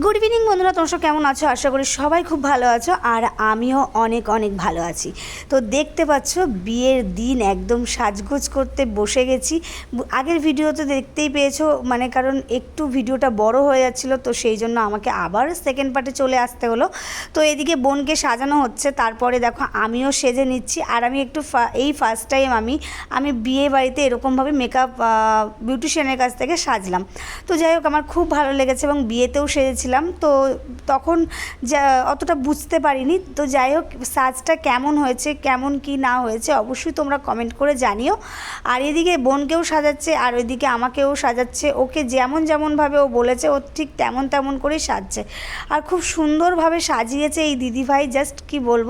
Good evening বন্ধুরা, তোমরা সব কেমন আছো? আশা করি সবাই খুব ভালো আছো, আর আমিও অনেক অনেক ভালো আছি। তো দেখতে পাচ্ছ, বিয়ের দিন একদম সাজগোজ করতে বসে গেছি। আগের ভিডিও তো দেখতেই পেয়েছ মানে কারণ একটু ভিডিওটা বড় হয়ে যাচ্ছিল, তো সেই জন্য আমাকে আবার সেকেন্ড পার্টে চলে আসতে হলো। তো এদিকে বোনকে সাজানো হচ্ছে, তারপরে দেখো আমিও সেজে নিচ্ছি, আর আমি একটু এই ফার্স্ট টাইম আমি আমি বিয়ে বাড়িতে এরকমভাবে মেকআপ বিউটিশিয়ানের কাছ থেকে সাজলাম। তো যাই হোক, আমার খুব ভালো লেগেছে এবং বিয়েতেও সেজেছিলাম তো তখন যা, অতটা বুঝতে পারিনি। তো যাই হোক, সাজটা কেমন হয়েছে, কেমন কি না হয়েছে, অবশ্যই তোমরা কমেন্ট করে জানিও। আর এদিকে বোনকেও সাজাচ্ছে, আর ওইদিকে আমাকেও সাজাচ্ছে। ওকে যেমন যেমনভাবে ও বলেছে, ও ঠিক তেমন তেমন করেই সাজছে। আর খুব সুন্দরভাবে সাজিয়েছে এই দিদিভাই জাস্ট কি বলব,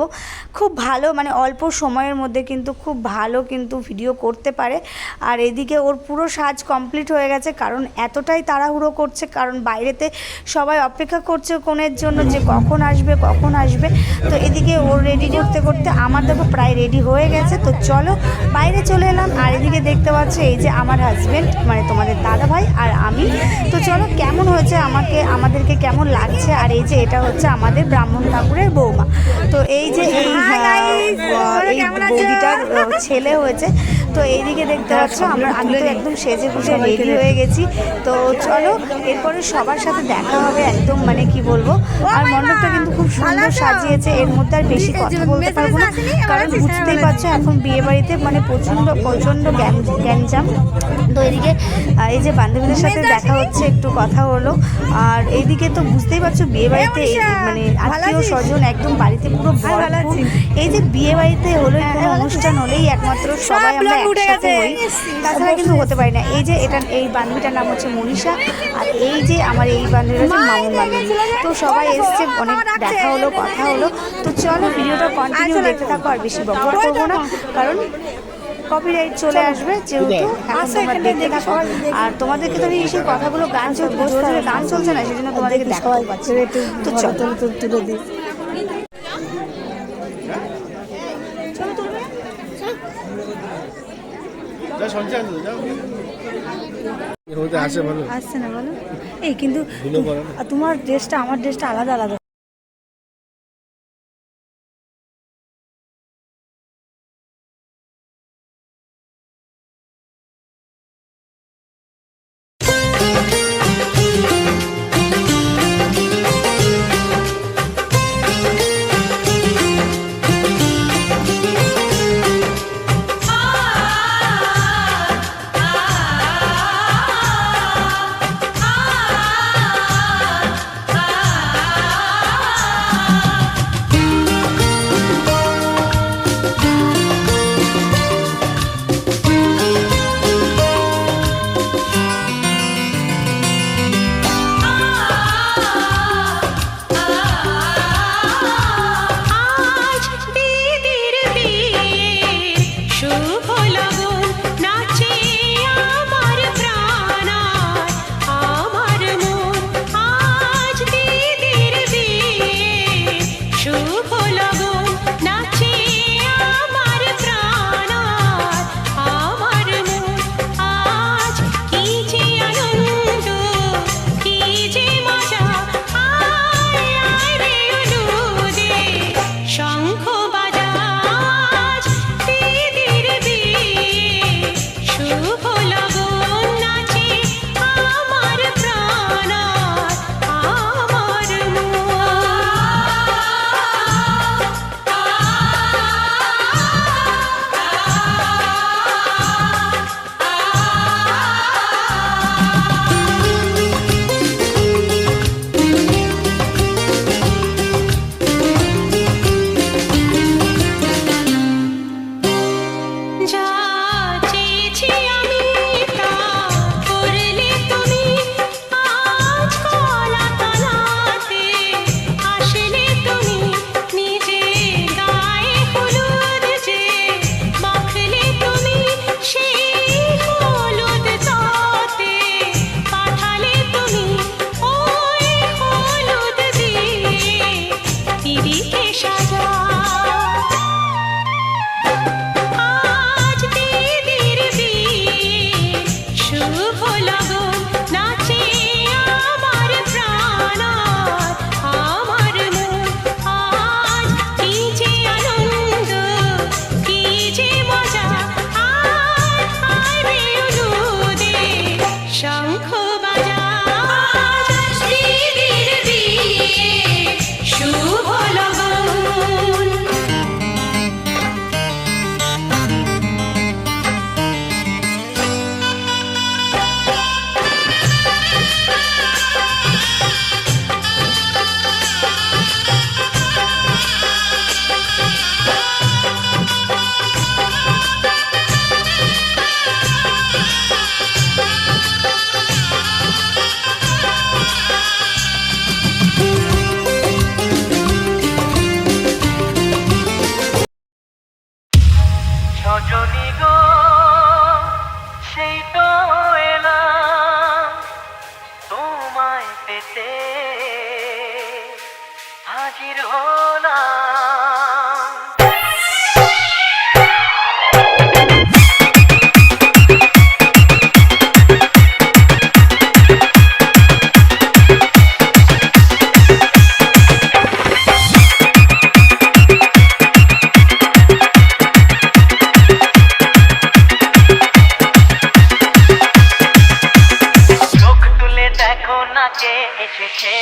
খুব ভালো মানে অল্প সময়ের মধ্যে কিন্তু খুব ভালো কিন্তু ভিডিও করতে পারে। আর এদিকে ওর পুরো সাজ কমপ্লিট হয়ে গেছে, কারণ এতটাই তাড়াহুড়ো করছে, কারণ বাইরেতে সবাই অপেক্ষা করছে কোনের জন্য যে কখন আসবে কখন আসবে। তো এদিকে ওর রেডি করতে করতে আমার দেখো প্রায় রেডি হয়ে গেছে। তো চলো বাইরে চলে এলাম। আর এদিকে দেখতে পাচ্ছ এই যে আমার হাজবেন্ড মানে তোমাদের দাদা ভাই আর আমি। তো চলো কেমন হয়েছে আমাকে আমাদেরকে কেমন লাগছে? আর এই যে এটা হচ্ছে আমাদের ব্রাহ্মণ ঠাকুরের বৌমা। তো এই যে এই বৌদিটার ছেলে হয়েছে। তো এইদিকে দেখতে পাচ্ছ আমরা আমি তো একদম সেজে গুজে রেডি। হয়ে গেছি। তো চলো এরপরে সবার সাথে দেখা হবে একদম মানে কি বলব? আর মণ্ডপটা কিন্তু খুব সুন্দর সাজিয়েছে। এর মধ্যে আর বেশি কথা বলতে পারব না কারণ বুঝতেই পারছ এখন বিয়ে বাড়িতে মানে প্রচণ্ড প্রচণ্ড গ্যান- গ্যাঞ্জাম তো এদিকে এই যে বান্ধবীদের সাথে দেখা হচ্ছে একটু কথা হলো। আর এইদিকে তো বুঝতেই পারছ বিয়ে বাড়িতে মানে আত্মীয় স্বজন একদম বাড়িতে পুরো এই যে বিয়ে বাড়িতে হলো কোনো অনুষ্ঠান হলেই একমাত্র সবাই আমরা একসাথে হই। তাছাড়া কিন্তু হতে পারি না। এই যে এটা এই বান্ধবীটার নাম হচ্ছে মনীষা। আর এই যে আমার এই বান্ধবীটা হচ্ছে তো সবাই এসছে অনেক দেখা হলো কথা হলো। তো চলো ভিডিওটা কন্টিনিউ দেখতে থাকো আর বেশি বকবক করব না কারণ কপিরাইট চলে আসবে যেহেতু এখন তোমরা দেখতে থাকো। আর তোমাদেরকে তো আমি সেই কথাগুলো গান চলছে জোরে জোরে গান চলছে না সেই জন্য তোমাদেরকে দেখাতে পারছি। তো চলো। তুলে দিই। আসে আসছে না বলো? এই কিন্তু তোমার ড্রেসটা আমার ড্রেসটা আলাদা আলাদা। নাচে এসেছে।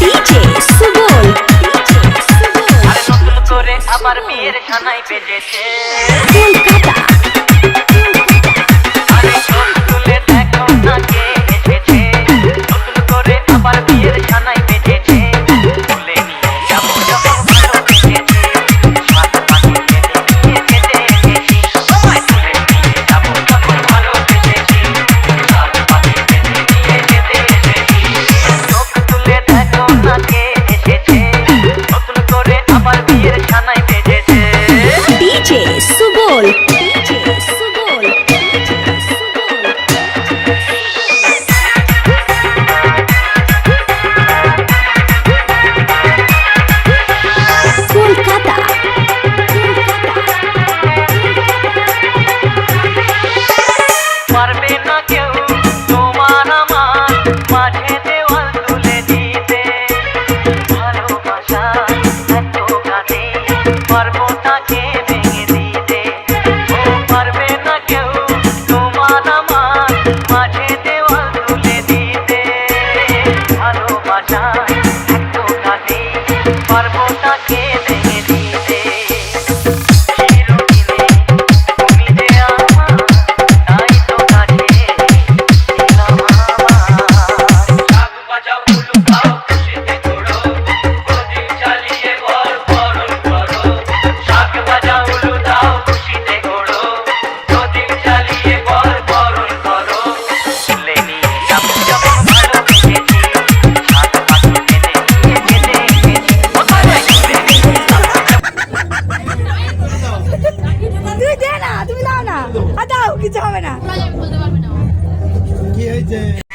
ডিজে সুবল আবার বিয়ের খানায় বেজেছে। যে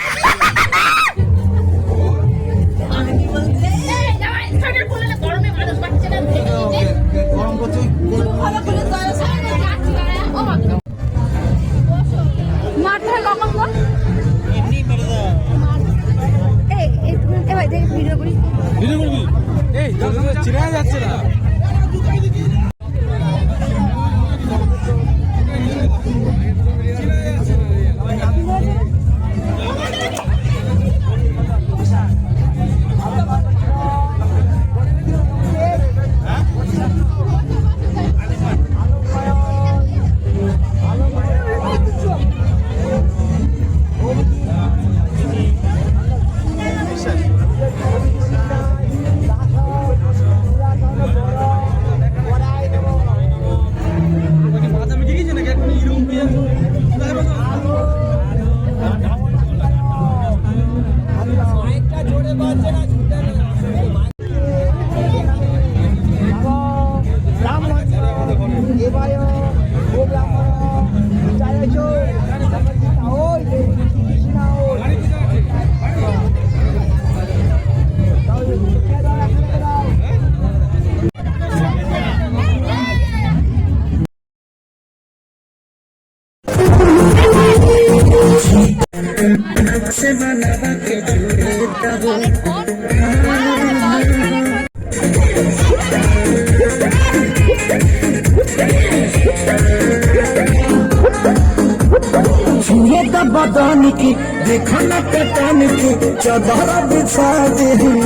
से के जुड़े छुए की देखो न की चौधरा बिछा दे।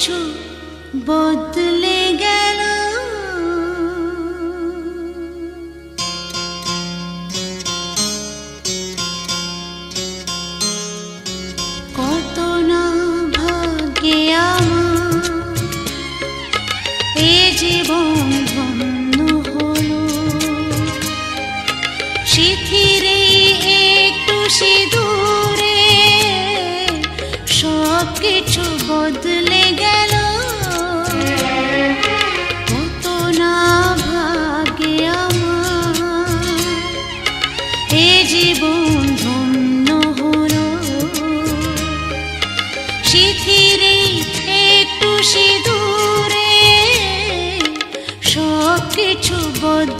কিছু বদলে গেল। কত না ভাগ্যে আমার এ জীবন ধন্য হল। শিথিরে, একটু সিঁদুরে সব কিছু বদলে Pod.